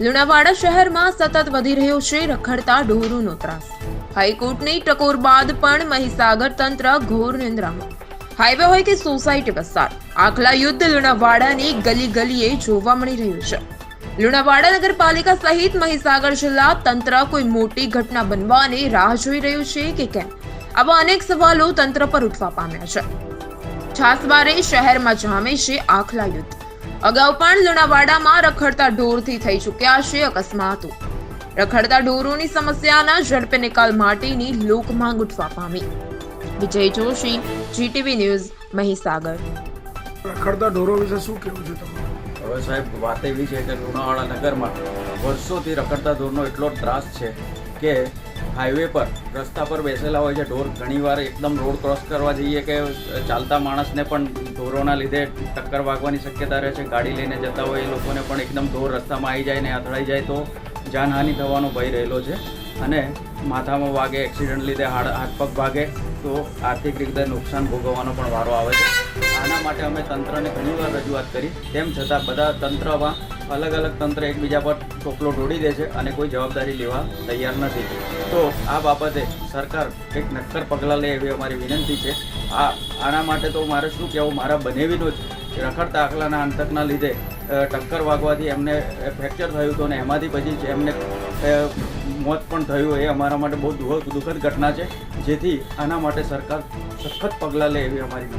લુણાવાડા શહેરમાં સતત વધી રહ્યો છે રખડતા ઢોરોનો ત્રાસ. હાઈકોર્ટની ટકોર બાદ પણ મહીસાગર તંત્ર ઘોર નિંદ્રામાં. હાઈવે હોય કે સોસાયટી વિસ્તાર આખલા યુદ્ધ લુણાવાડાની ગલી ગલીએ જોવા મળી રહ્યું છે. લુણાવાડા નગરપાલિકા સહિત મહીસાગર જિલ્લા તંત્ર કોઈ મોટી ઘટના બનવાની રાહ જોઈ રહ્યું છે કે કેમ? આવા અનેક સવાલો તંત્ર પર ઉઠવા પામ્યા છે. છાસવારે શહેરમાં જામે છે આખલા યુદ્ધ. અગાઉ પણ લુણાવાડામાં રખડતા ઢોરથી થઈ ચૂક્યા છે અકસ્માતો. રખડતા ઢોરોની સમસ્યાના ઝડપે નિકાલ માટેની લોક માંગ ઉઠવા પામી. Vijay Joshi GTV news Mahisagar. રખડતા ઢોરો વિશે શું કહેવું છે તમારું? હવે સાહેબ વાત એવી છે કે લુણાવાડા નગરમાં વર્ષોથી રખડતા ઢોરનો એટલો ત્રાસ છે કે હાઈવે પર રસ્તા પર બેસેલા હોય છે. ઢોર ઘણીવાર એકદમ રોડ ક્રોસ કરવા જઈએ કે ચાલતા માણસને પણ ઢોરોના લીધે ટક્કર વાગવાની શક્યતા રહે છે. ગાડી લઈને જતા હોય એ લોકોને પણ એકદમ ઢોર રસ્તામાં આવી જાય ને અથડાઈ જાય તો જાનહાનિ થવાનો ભય રહેલો છે. અને માથામાં વાગે, એક્સિડન્ટ લીધે હાડ, હાથ પગ ભાગે તો આર્થિક રીતે નુકસાન ભોગવવાનો પણ વારો આવે છે. આના માટે અમે તંત્રને ઘણીવાર રજૂઆત કરી. તેમ છતાં બધા તંત્રમાં અલગ અલગ તંત્ર એકબીજા પર ટોપલો ઢોળી દે છે અને કોઈ જવાબદારી લેવા તૈયાર નથી. તો આ બાબતે સરકાર એક નક્કર પગલાં લે એવી અમારી વિનંતી છે. આ, આના માટે તો મારે શું કહેવું? મારા બનેવીનો જ રખડતા આખલાના અંતકના લીધે ટક્કર વાગવાથી એમને ફ્રેક્ચર થયું હતું અને એમાંથી પછી એમને મોત પણ થયું. એ અમારા માટે બહુ દુઃખ, દુઃખદ ઘટના છે. જેથી આના માટે સરકાર સખત પગલાં લે એવી અમારી